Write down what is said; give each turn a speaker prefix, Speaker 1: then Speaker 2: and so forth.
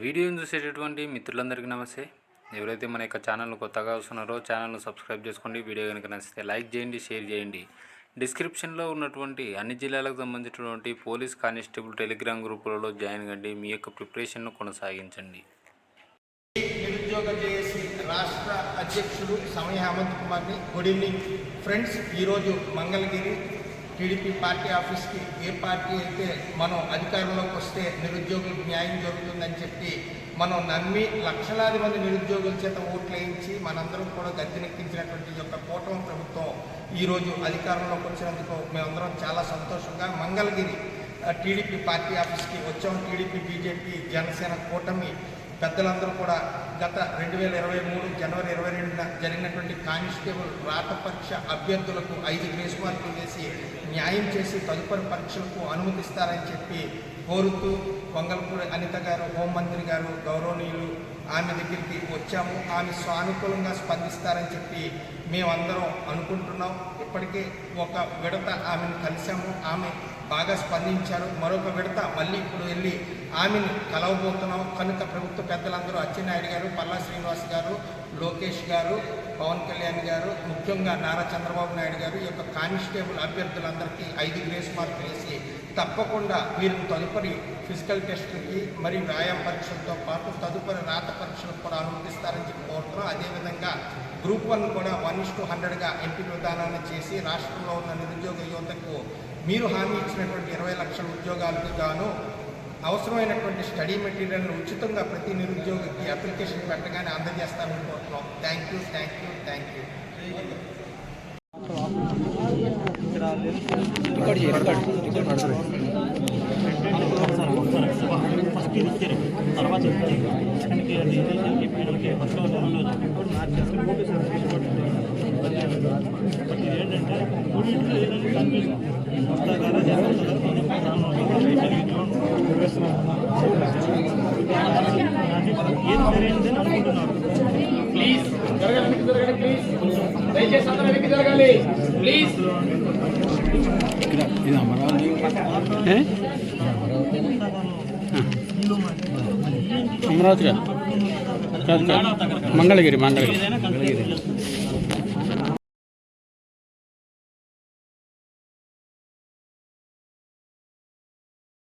Speaker 1: వీడియోని చూసేటటువంటి మిత్రులందరికీ నమస్తే. ఎవరైతే మన యొక్క ఛానల్ కొత్తగా వస్తున్నారో ఛానల్ను సబ్స్క్రైబ్ చేసుకోండి. వీడియో కనుక నచ్చితే లైక్ చేయండి షేర్ చేయండి. డిస్క్రిప్షన్లో ఉన్నటువంటి అన్ని జిల్లాలకు సంబంధించినటువంటి పోలీస్ కానిస్టేబుల్ టెలిగ్రామ్ గ్రూపులలో జాయిన్ కండి. మీ యొక్క ప్రిపరేషన్ను కొనసాగించండి.
Speaker 2: నిరుద్యోగ జేఏసీ రాష్ట్ర అధ్యక్షుడు సమయ హేమంత్ కుమార్ని గుడ్ ఈవినింగ్. ఫ్రెండ్స్ ఈరోజు మంగళగిరి టీడీపీ పార్టీ ఆఫీస్కి ఏ పార్టీ అయితే మనం అధికారంలోకి వస్తే నిరుద్యోగులకు న్యాయం జరుగుతుందని చెప్పి మనం నమ్మి లక్షలాది మంది నిరుద్యోగుల చేత ఓట్లు వేయించి మనందరం కూడా గద్దెనెక్కించినటువంటి యొక్క కూటమి ప్రభుత్వం ఈరోజు అధికారంలోకి వచ్చినందుకు మేమందరం చాలా సంతోషంగా మంగళగిరి టీడీపీ పార్టీ ఆఫీస్కి వచ్చాం. టీడీపీ బీజేపీ జనసేన కూటమి పెద్దలందరూ కూడా గత రెండు వేల ఇరవై మూడు జనవరి ఇరవై రెండున జరిగినటువంటి కానిస్టేబుల్ రాత పరీక్ష అభ్యర్థులకు ఐదు గ్రేస్ మార్కులు వేసి న్యాయం చేసి తదుపరి పరీక్షలకు అనుమతిస్తారని చెప్పి కోరుతూ వంగల్పూడి అనిత గారు హోంమంత్రి గారు గౌరవనీయులు ఆమె దగ్గరికి వచ్చాము. ఆమె సానుకూలంగా స్పందిస్తారని చెప్పి మేమందరం అనుకుంటున్నాం. ఇప్పటికే ఒక విడత ఆమెను కలిసాము ఆమె బాగా స్పందించారు. మరొక విడత మళ్ళీ ఇప్పుడు వెళ్ళి ఆమెను కలవబోతున్నాం. కనుక ప్రభుత్వ పెద్దలందరూ అచ్చెన్నాయుడు గారు పల్లా శ్రీనివాస్ గారు లోకేష్ గారు పవన్ కళ్యాణ్ గారు ముఖ్యంగా నారా చంద్రబాబు నాయుడు గారు ఈ యొక్క కానిస్టేబుల్ అభ్యర్థులందరికీ ఐదు గ్రేస్ మార్కులు వేసి తప్పకుండా వీరిని తదుపరి ఫిజికల్ టెస్టులకి మరియు వ్యాయామ పరీక్షలతో పాటు తదుపరి రాత పరీక్షలకు కూడా అనుమతిస్తారని చెప్పి కోరుతున్నాం. అదేవిధంగా గ్రూప్ వన్ కూడా వన్ ఇస్ టు హండ్రెడ్గా ఎంపిక విధానాన్ని చేసి రాష్ట్రంలో ఉన్న నిరుద్యోగ యువతకు మీరు హామీ ఇచ్చినటువంటి ఇరవై లక్షల ఉద్యోగాలకు గాను అవసరమైనటువంటి స్టడీ మెటీరియల్ను ఉచితంగా ప్రతి నిరుద్యోగికి అప్లికేషన్ పెట్టగానే అందజేస్తారని కోరుతున్నాం. Thank you thank you thank you.
Speaker 3: First ఇచ్చారు తర్వాత చెప్పి ఫస్ట్ బట్ ఇది అనుకుంటున్నారు
Speaker 4: ప్లీజ్ జరగండి ప్లీజ్ దయచేసి అందరూ వెనక్కి జరగాలి ప్లీజ్
Speaker 5: అమరావతి కాదు కాదు కాదు మంగళగిరి మంగళగిరి